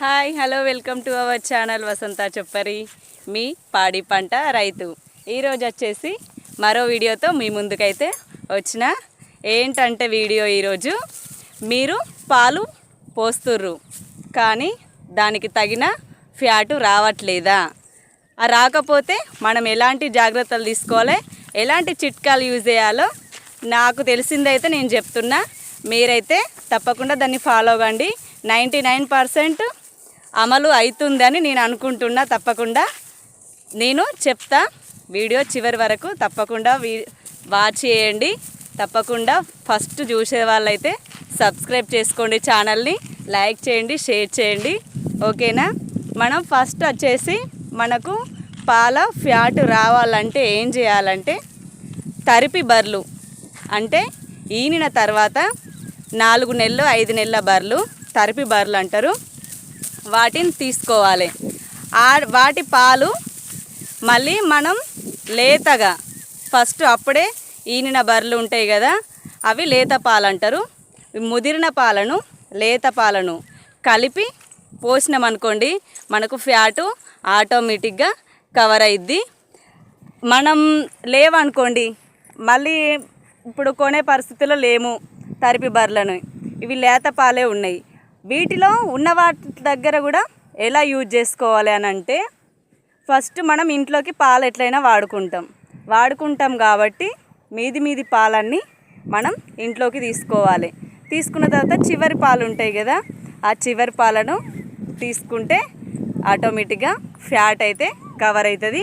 Hi hello welcome to our channel Vasantha చెప్పరి. మీ పాడి పంట రైతు. ఈరోజు వచ్చేసి మరో వీడియోతో మీ ముందుకైతే వచ్చిన ఏంటంటే వీడియో ఈరోజు మీరు పాలు పోస్తుర్రు కానీ దానికి తగిన ఫ్యాటు రావట్లేదా? రాకపోతే మనం ఎలాంటి జాగ్రత్తలు తీసుకోవాలి? ఎలాంటి చిట్కాలు యూజ్ చేయాలో నాకు తెలిసిందైతే నేను చెప్తున్నా. మీరైతే తప్పకుండా దాన్ని ఫాలో అవ్వండి. నైంటీ నైన్ పర్సెంట్ అమలు అవుతుందని నేను అనుకుంటున్నా తప్పకుండా. నేను చెప్తా వీడియో చివరి వరకు తప్పకుండా వీ వాచ్ చేయండి. తప్పకుండా ఫస్ట్ చూసే వాళ్ళైతే సబ్స్క్రైబ్ చేసుకోండి ఛానల్ని లైక్ చేయండి షేర్ చేయండి. ఓకేనా? మనం ఫస్ట్ వచ్చేసి మనకు పాల ఫ్యాట్ రావాలంటే ఏం చేయాలంటే తరిపి బర్లు. అంటే ఈనిన తర్వాత నాలుగు నెలలు ఐదు నెలల బర్లు తరిపి బర్లు అంటారు. వాటిని తీసుకోవాలి. ఆ వాటి పాలు మళ్ళీ మనం లేతగా ఫస్ట్ అప్పుడే ఈనిన బర్రెలు ఉంటాయి కదా అవి లేత పాలు అంటారు ముదిరిన పాలను లేత పాలను కలిపి పోసినామనుకోండి మనకు ఫ్యాటు ఆటోమేటిక్గా కవర్ అయిద్ది. మనం లేవనుకోండి మళ్ళీ ఇప్పుడు కొనే పరిస్థితిలో లేము తరిపి బర్రెలను. ఇవి లేత పాలే ఉన్నాయి. వీటిలో ఉన్న వాటి దగ్గర కూడా ఎలా యూజ్ చేసుకోవాలి అని అంటే ఫస్ట్ మనం ఇంట్లోకి పాలు ఎట్లయినా వాడుకుంటాం. వాడుకుంటాం కాబట్టి మీది మీది పాలన్నీ మనం ఇంట్లోకి తీసుకోవాలి. తీసుకున్న తర్వాత చివరి పాలు ఉంటాయి కదా ఆ చివరి పాలను తీసుకుంటే ఆటోమేటిక్గా ఫ్యాట్ అయితే కవర్ అవుతుంది.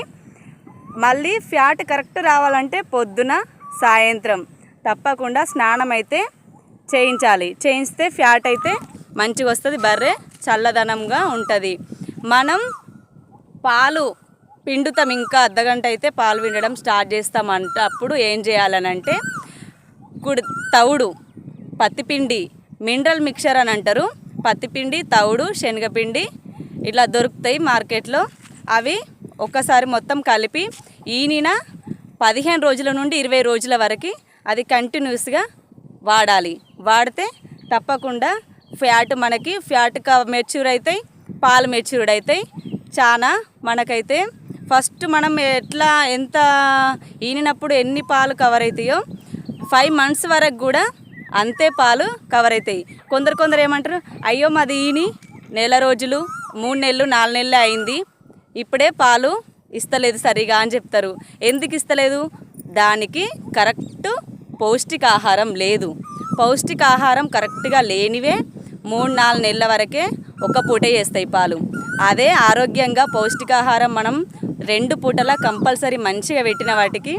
మళ్ళీ ఫ్యాట్ కరెక్ట్ రావాలంటే పొద్దున సాయంత్రం తప్పకుండా స్నానం అయితే చేయించాలి. చేయిస్తే ఫ్యాట్ అయితే మంచిగా వస్తుంది బర్రె చల్లదనంగా ఉంటుంది. మనం పాలు పిండుతాం ఇంకా అర్ధగంట అయితే పాలు పిండడం స్టార్ట్ చేస్తాం అంటే అప్పుడు ఏం చేయాలనంటే కుడి తవుడు పత్తిపిండి మినరల్ మిక్చర్ అని అంటారు. పత్తిపిండి తవుడు శనగపిండి ఇలా దొరుకుతాయి మార్కెట్లో. అవి ఒక్కసారి మొత్తం కలిపి ఈనిన పదిహేను రోజుల నుండి ఇరవై రోజుల వరకు అది కంటిన్యూస్గా వాడాలి. వాడితే తప్పకుండా ఫ్యాట్ మనకి ఫ్యాట్ మెచ్యూర్ అవుతాయి పాలు మెచ్యూర్డ్ అవుతాయి చాలా మనకైతే ఫస్ట్ మనం ఎట్లా ఎంత ఈనినప్పుడు ఎన్ని పాలు కవర్ అవుతాయో ఫైవ్ మంత్స్ వరకు కూడా అంతే పాలు కవర్ అవుతాయి కొందరు కొందరు ఏమంటారు అయ్యో మాది ఈని నెల రోజులు మూడు నెలలు నాలుగు నెలలు అయింది ఇప్పుడే పాలు ఇస్తలేదు సరిగా అని చెప్తారు. ఎందుకు ఇస్తలేదు? దానికి కరెక్ట్ పౌష్టికాహారం లేదు. పౌష్టికాహారం కరెక్ట్గా లేనివే మూడు నాలుగు నెలల వరకే ఒక పూటే చేస్తాయి పాలు. అదే ఆరోగ్యంగా పౌష్టికాహారం మనం రెండు పూటల కంపల్సరీ మంచిగా పెట్టిన వాటికి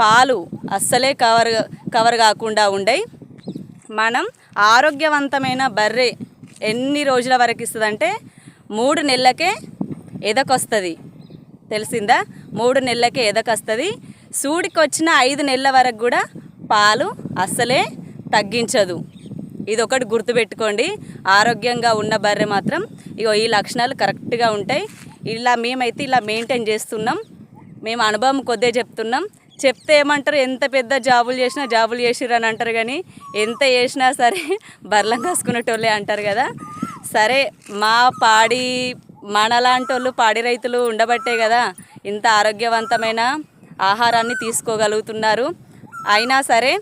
పాలు అస్సలే కవర్ కవర్ కాకుండా ఉండయి. మనం ఆరోగ్యవంతమైన బర్రె ఎన్ని రోజుల వరకు ఇస్తుందంటే మూడు నెలలకే ఎదకొస్తుంది. తెలిసిందా? మూడు నెలలకే ఎదకొస్తుంది. సూడికి వచ్చిన ఐదు నెలల వరకు కూడా పాలు అస్సలే తగ్గించదు. ఇది ఒకటి గుర్తుపెట్టుకోండి. ఆరోగ్యంగా ఉన్న బర్రె మాత్రం ఇగో ఈ లక్షణాలు కరెక్ట్గా ఉంటాయి. ఇలా మేమైతే ఇలా మెయింటైన్ చేస్తున్నాం. మేము అనుభవం కొద్దే చెప్తున్నాం. చెప్తే ఏమంటారు? ఎంత పెద్ద జాబులు చేసినా జాబులు చేసిర్రు అని అంటారు కానీ ఎంత చేసినా సరే బర్లం కాసుకునేటోళ్ళే అంటారు కదా. సరే మా పాడి మనలాంటి వాళ్ళు పాడి రైతులు ఉండబట్టే కదా ఇంత ఆరోగ్యవంతమైన ఆహారాన్ని తీసుకోగలుగుతున్నారు. అయినా సరే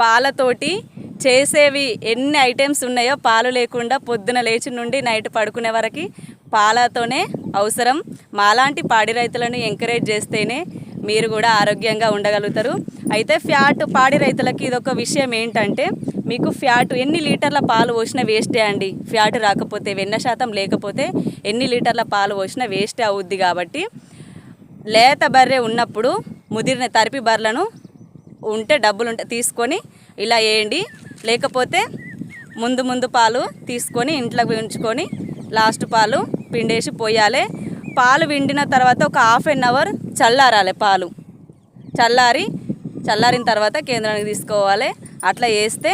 పాలతోటి చేసేవి ఎన్ని ఐటమ్స్ ఉన్నాయో పాలు లేకుండా పొద్దున లేచి నుండి నైట్ పడుకునే వరకు పాలతోనే అవసరం. మాలాంటి పాడి రైతులను ఎంకరేజ్ చేస్తేనే మీరు కూడా ఆరోగ్యంగా ఉండగలుగుతారు. అయితే ఫ్యాట్ పాడి రైతులకి ఇదొక విషయం ఏంటంటే మీకు ఫ్యాట్ ఎన్ని లీటర్ల పాలు పోసినా వేస్టే అండి. ఫ్యాట్ రాకపోతే వెన్న శాతం లేకపోతే ఎన్ని లీటర్ల పాలు పోసినా వేస్టే అవుద్ది కాబట్టి లేత బర్రె ఉన్నప్పుడు ముదిరిన తరిపి బర్రెలను ఉంటే డబ్బులు ఉంటే తీసుకొని ఇలా వేయండి. లేకపోతే ముందు ముందు పాలు తీసుకొని ఇంట్లోకి ఉంచుకొని లాస్ట్ పాలు పిండేసి పోయాలి. పాలు విండిన తర్వాత ఒక హాఫ్ అన్ అవర్ చల్లారాలి పాలు. చల్లారి చల్లారిన తర్వాత కేంద్రానికి తీసుకోవాలి. అట్లా వేస్తే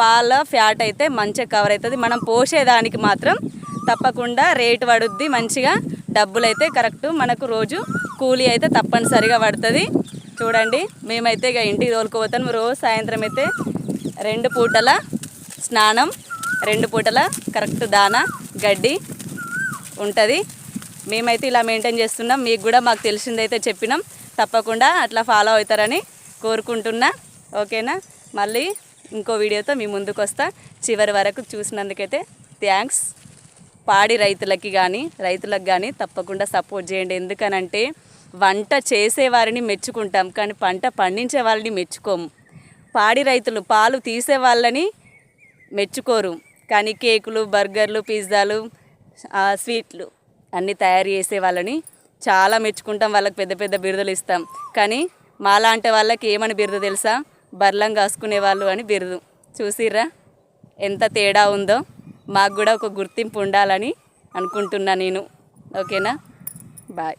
పాల ఫ్యాట్ అయితే మంచిగా కవర్ అవుతుంది. మనం పోసేదానికి మాత్రం తప్పకుండా రేటు పడుద్ది మంచిగా. డబ్బులు అయితే కరెక్ట్. మనకు రోజు కూలీ అయితే తప్పనిసరిగా పడుతుంది. చూడండి మేమైతే ఇక ఇంటికి తోలుకుపోతాం. రోజు సాయంత్రం అయితే రెండు పూటల స్నానం రెండు పూటల కరెక్ట్ దానా గడ్డి ఉంటుంది. మేమైతే ఇలా మెయింటైన్ చేస్తున్నాం. మీకు కూడా మాకు తెలిసిందైతే చెప్పినాం. తప్పకుండా అట్లా ఫాలో అవుతారని కోరుకుంటున్నా. ఓకేనా? మళ్ళీ ఇంకో వీడియోతో మీ ముందుకు వస్తా. చివరి వరకు చూసినందుకైతే థ్యాంక్స్ పాడి రైతులకి కానీ రైతులకు కానీ తప్పకుండా సపోర్ట్ చేయండి. ఎందుకనంటే వంట చేసేవారిని మెచ్చుకుంటాం కానీ పంట పండించే వారిని మెచ్చుకోము. పాడి రైతులు పాలు తీసే వాళ్ళని మెచ్చుకోరు. కానీ కేకులు బర్గర్లు పిజ్జాలు స్వీట్లు అన్నీ తయారు చేసే వాళ్ళని చాలా మెచ్చుకుంటాం. వాళ్ళకి పెద్ద పెద్ద బిరుదులు ఇస్తాం. కానీ మాలాంటి వాళ్ళకి ఏమని బిరుదు తెలుసా? బర్లం కాసుకునే వాళ్ళు అని బిరుదు. చూసిర్రా? ఎంత తేడా ఉందో. మాకు కూడా ఒక గుర్తింపు ఉండాలని అనుకుంటున్నా నేను. ఓకేనా? బాయ్.